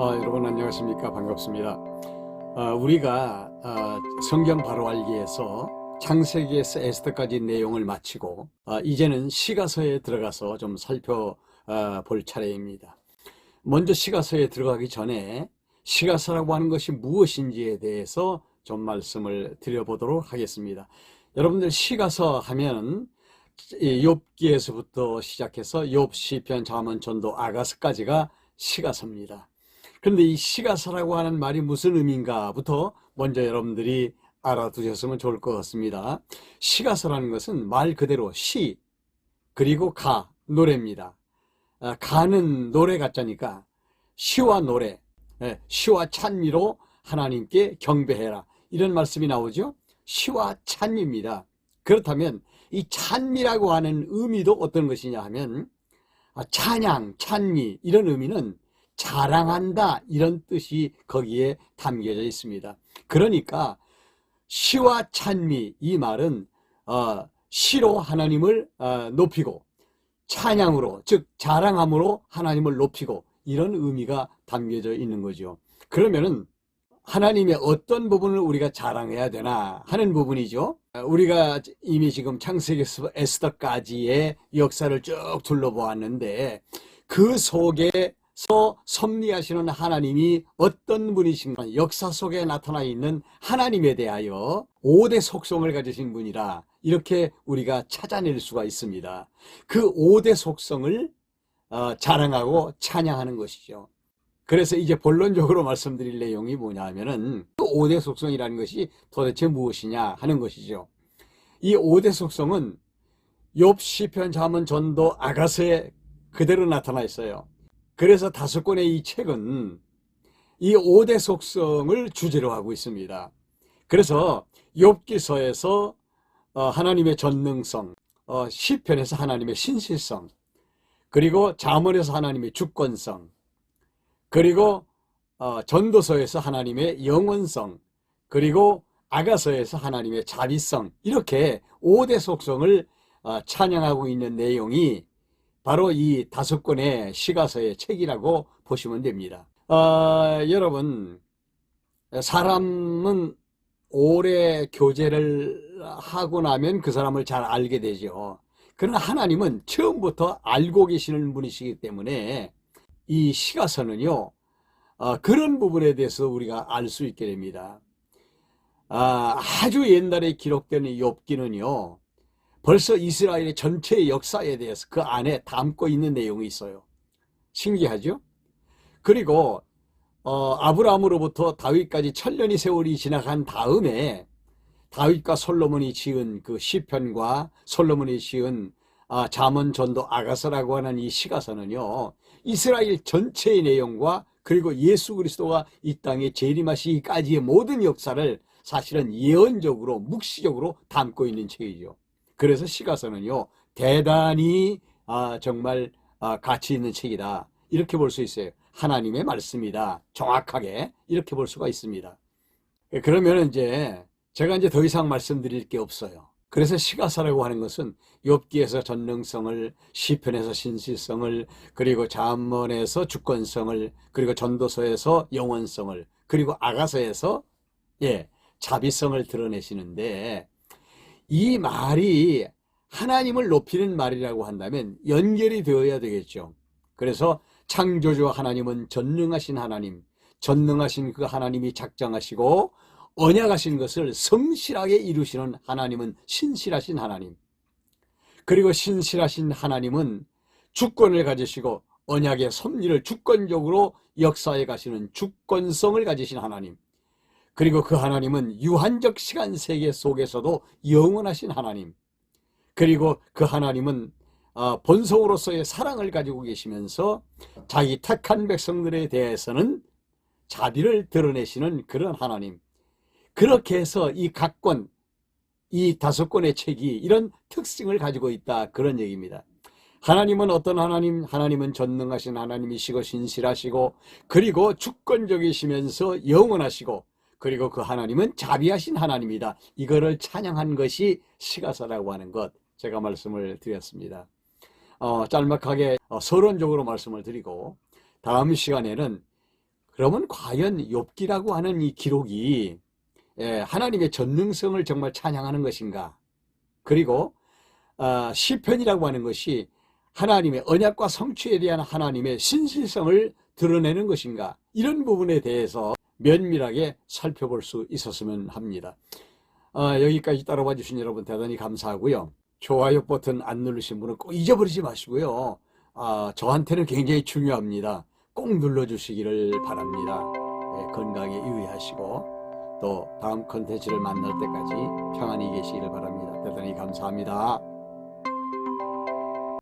어, 여러분 안녕하십니까 반갑습니다. 어, 우리가 어, 성경 바로 알기에서 창세기에서 에스더까지 내용을 마치고 어, 이제는 시가서에 들어가서 좀 살펴볼 차례입니다. 먼저 시가서에 들어가기 전에 시가서라고 하는 것이 무엇인지에 대해서 좀 말씀을 드려보도록 하겠습니다. 여러분들 시가서 하면 욥기에서부터 시작해서 욥 시편 잠언 전도 아가서까지가 시가서입니다. 그런데 이 시가서라고 하는 말이 무슨 의미인가부터 먼저 여러분들이 알아두셨으면 좋을 것 같습니다. 시가서라는 것은 말 그대로 시 그리고 가 노래입니다. 아, 가는 노래 같자니까 시와 노래, 예, 시와 찬미로 하나님께 경배해라 이런 말씀이 나오죠. 시와 찬미입니다. 그렇다면 이 찬미라고 하는 의미도 어떤 것이냐 하면 아, 찬양, 찬미 이런 의미는 자랑한다 이런 뜻이 거기에 담겨져 있습니다. 그러니까 시와 찬미 이 말은 어, 시로 하나님을 어, 높이고 찬양으로 즉 자랑함으로 하나님을 높이고 이런 의미가 담겨져 있는 거죠. 그러면은 하나님의 어떤 부분을 우리가 자랑해야 되나 하는 부분이죠. 우리가 이미 지금 창세기에서 에스더까지의 역사를 쭉 둘러보았는데 그 속에 서 섭리하시는 하나님이 어떤 분이신가 역사 속에 나타나 있는 하나님에 대하여 5대 속성을 가지신 분이라 이렇게 우리가 찾아낼 수가 있습니다. 그 5대 속성을 어, 자랑하고 찬양하는 것이죠. 그래서 이제 본론적으로 말씀드릴 내용이 뭐냐 하면은 그 5대 속성이라는 것이 도대체 무엇이냐 하는 것이죠. 이 5대 속성은 욥 시편 잠언 전도 아가서에 그대로 나타나 있어요. 그래서 다섯 권의 이 책은 이 5대 속성을 주제로 하고 있습니다. 그래서 욥기서에서 어, 하나님의 전능성, 어, 시편에서 하나님의 신실성, 그리고 잠언에서 하나님의 주권성, 그리고 어, 전도서에서 하나님의 영원성, 그리고 아가서에서 하나님의 자비성 이렇게 5대 속성을 어, 찬양하고 있는 내용이 바로 이 다섯 권의 시가서의 책이라고 보시면 됩니다. 어, 여러분 사람은 오래 교제를 하고 나면 그 사람을 잘 알게 되죠. 그러나 하나님은 처음부터 알고 계시는 분이시기 때문에 이 시가서는요, 어, 그런 부분에 대해서 우리가 알 수 있게 됩니다. 아, 아주 옛날에 기록된 이 욥기는요, 벌써 이스라엘의 전체 역사에 대해서 그 안에 담고 있는 내용이 있어요. 신기하죠? 그리고 어, 아브라함으로부터 다윗까지 천년이 세월이 지나간 다음에 다윗과 솔로몬이 지은 그 시편과 솔로몬이 지은 아, 잠언 전도 아가서라고 하는 이 시가서는요. 이스라엘 전체의 내용과 그리고 예수 그리스도가 이 땅에 재림하시기까지의 모든 역사를 사실은 예언적으로 묵시적으로 담고 있는 책이죠. 그래서 시가서는요. 대단히 아, 정말 아, 가치 있는 책이다. 이렇게 볼 수 있어요. 하나님의 말씀이다. 정확하게 이렇게 볼 수가 있습니다. 그러면 이제 제가 이제 더 이상 말씀드릴 게 없어요. 그래서 시가사라고 하는 것은 욥기에서 전능성을 시편에서 신실성을 그리고 잠언에서 주권성을 그리고 전도서에서 영원성을 그리고 아가서에서 예 자비성을 드러내시는데 이 말이 하나님을 높이는 말이라고 한다면 연결이 되어야 되겠죠. 그래서 창조주 하나님은 전능하신 하나님, 전능하신 그 하나님이 작정하시고 언약하신 것을 성실하게 이루시는 하나님은 신실하신 하나님. 그리고 신실하신 하나님은 주권을 가지시고 언약의 섭리를 주권적으로 역사에 가시는 주권성을 가지신 하나님. 그리고 그 하나님은 유한적 시간 세계 속에서도 영원하신 하나님. 그리고 그 하나님은 어, 본성으로서의 사랑을 가지고 계시면서 자기 택한 백성들에 대해서는 자비를 드러내시는 그런 하나님. 그렇게 해서 이 각권, 이 다섯 권의 책이 이런 특징을 가지고 있다. 그런 얘기입니다. 하나님은 어떤 하나님? 하나님은 전능하신 하나님이시고 신실하시고 그리고 주권적이시면서 영원하시고 그리고 그 하나님은 자비하신 하나님이다. 이거를 찬양한 것이 시가사라고 하는 것 제가 말씀을 드렸습니다. 어, 짤막하게 어, 서론적으로 말씀을 드리고 다음 시간에는 그러면 과연 욥기라고 하는 이 기록이 예, 하나님의 전능성을 정말 찬양하는 것인가? 그리고 아, 시편이라고 하는 것이 하나님의 언약과 성취에 대한 하나님의 신실성을 드러내는 것인가? 이런 부분에 대해서 면밀하게 살펴볼 수 있었으면 합니다. 아, 여기까지 따라와 주신 여러분 대단히 감사하고요. 좋아요 버튼 안 누르신 분은 꼭 잊어버리지 마시고요. 아, 저한테는 굉장히 중요합니다. 꼭 눌러주시기를 바랍니다. 예, 건강에 유의하시고 또 다음 컨텐츠를 만날 때까지 평안히 계시기를 바랍니다. 대단히 감사합니다.